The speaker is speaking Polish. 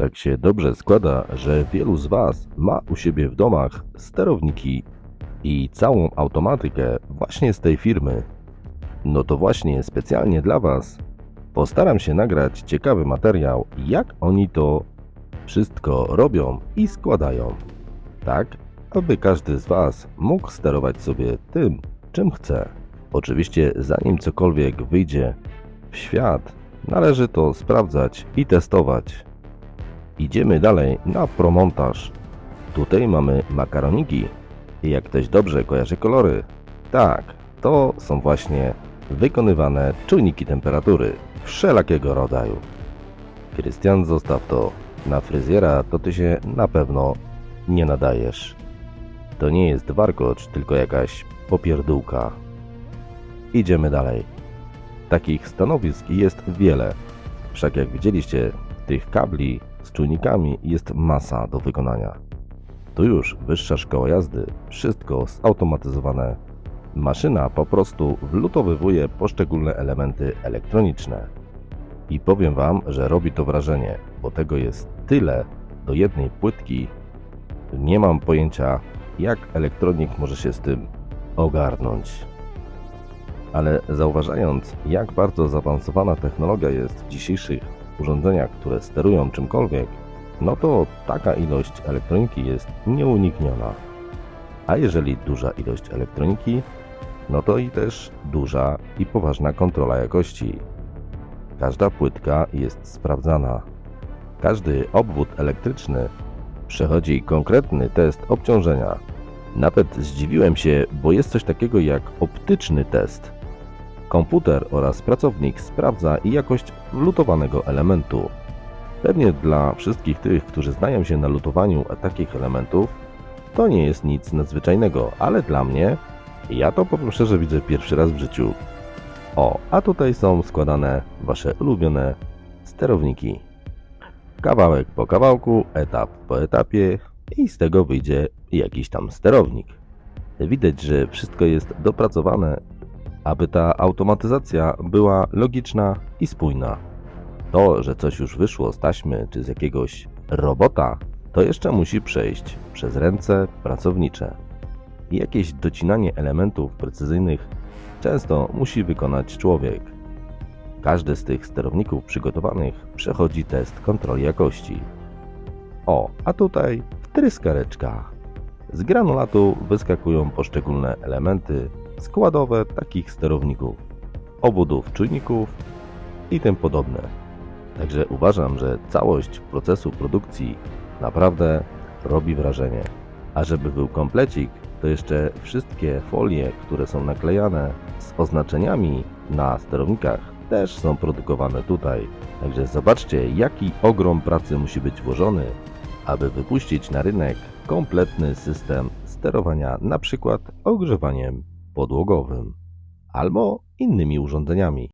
Tak się dobrze składa, że wielu z Was ma u siebie w domach sterowniki i całą automatykę właśnie z tej firmy. No to właśnie specjalnie dla Was postaram się nagrać ciekawy materiał, jak oni to wszystko robią i składają. Tak, aby każdy z Was mógł sterować sobie tym, czym chce. Oczywiście, zanim cokolwiek wyjdzie w świat, należy to sprawdzać i testować. Idziemy dalej na promontaż. Tutaj mamy makaroniki. I jak ktoś dobrze kojarzy kolory, tak, to są właśnie wykonywane czujniki temperatury wszelakiego rodzaju. Krystian, zostaw to. Na fryzjera to ty się na pewno nie nadajesz. To nie jest warkocz, tylko jakaś popierdółka. Idziemy dalej. Takich stanowisk jest wiele. Wszak jak widzieliście, tych kabli z czujnikami jest masa do wykonania. Tu już wyższa szkoła jazdy, wszystko zautomatyzowane. Maszyna po prostu wlutowywuje poszczególne elementy elektroniczne. I powiem Wam, że robi to wrażenie, bo tego jest tyle do jednej płytki. Nie mam pojęcia, jak elektronik może się z tym ogarnąć. Ale zauważając, jak bardzo zaawansowana technologia jest w dzisiejszych urządzeniach, które sterują czymkolwiek, no to taka ilość elektroniki jest nieunikniona. A jeżeli duża ilość elektroniki, no to i też duża i poważna kontrola jakości. Każda płytka jest sprawdzana. Każdy obwód elektryczny przechodzi konkretny test obciążenia. Nawet zdziwiłem się, bo jest coś takiego jak optyczny test. Komputer oraz pracownik sprawdza jakość lutowanego elementu. Pewnie dla wszystkich tych, którzy znają się na lutowaniu takich elementów, to nie jest nic nadzwyczajnego, ale dla mnie, ja to powiem szczerze widzę pierwszy raz w życiu. O, a tutaj są składane Wasze ulubione sterowniki. Kawałek po kawałku, etap po etapie i z tego wyjdzie jakiś tam sterownik. Widać, że wszystko jest dopracowane, aby ta automatyzacja była logiczna i spójna. To, że coś już wyszło z taśmy czy z jakiegoś robota, to jeszcze musi przejść przez ręce pracownicze. Jakieś docinanie elementów precyzyjnych często musi wykonać człowiek. Każdy z tych sterowników przygotowanych przechodzi test kontroli jakości. O, a tutaj wtryskareczka. Z granulatu wyskakują poszczególne elementy składowe takich sterowników, obwodów czujników i tym podobne. Także uważam, że całość procesu produkcji naprawdę robi wrażenie. A żeby był komplecik, to jeszcze wszystkie folie, które są naklejane z oznaczeniami na sterownikach, też są produkowane tutaj. Także zobaczcie, jaki ogrom pracy musi być włożony, aby wypuścić na rynek kompletny system sterowania, na przykład ogrzewaniem podłogowym albo innymi urządzeniami.